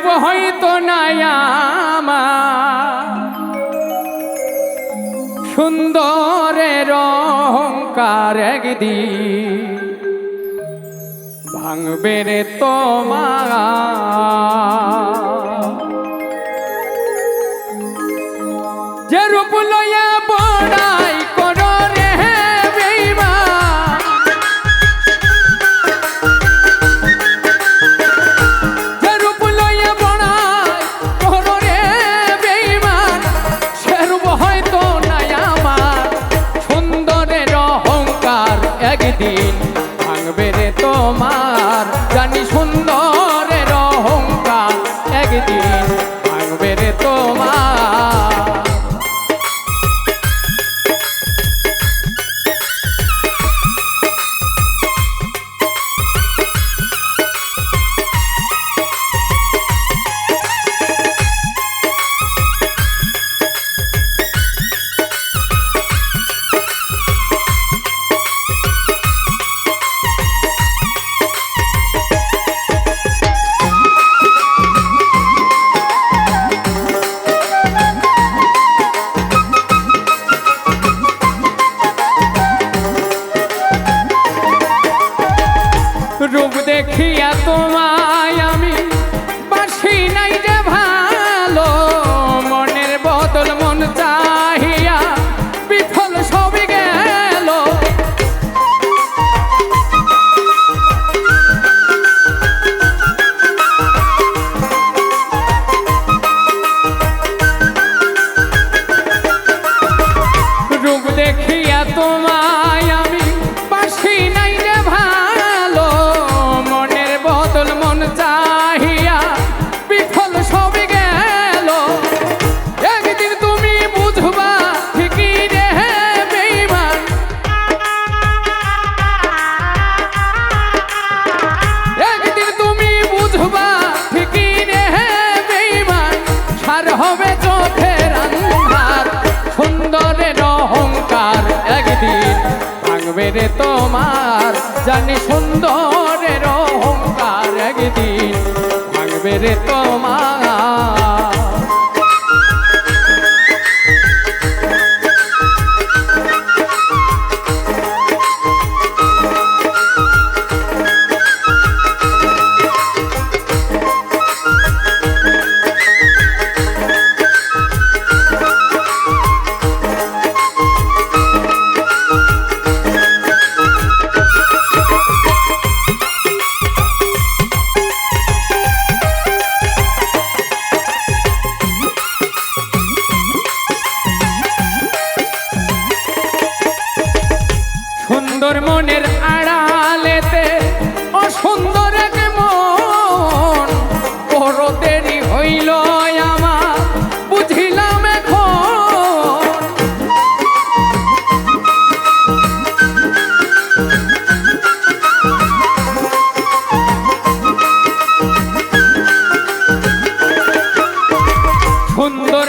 রূপ হয়তো নায়ামা সুন্দরের অহংকার একদি ভাঙবে রে তোমার। রে তোমার জানি সুন্দর রহংকার একদিন ভাঙবে রে তো সুন্দর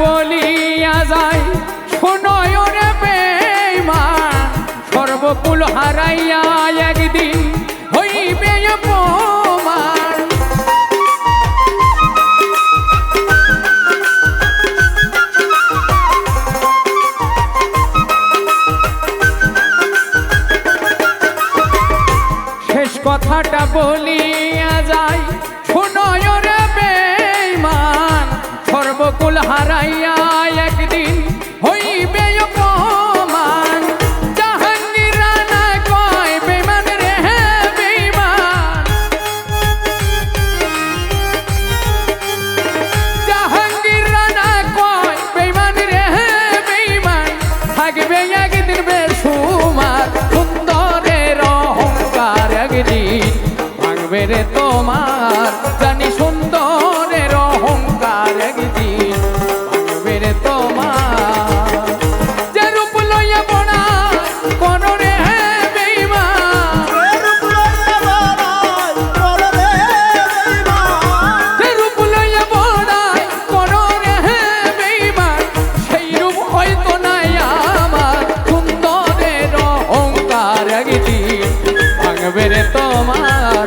বলিয়া যায় শোনয় রে বেমা সর্বকুল হারাইয়া একদিন হইবে পর রে তোমার জানি সুন্দরের অহংকার একদিন ভাঙবে রে তোমার। যে রূপ লইয়া বড়া কোন রে বেঈমান। যে রূপ লইয়া বড়াই করো রে বেঈমান, সেই রূপ হয়তো নাই আমার। সুন্দরের অহংকার একদিন ভাঙবে তোমার।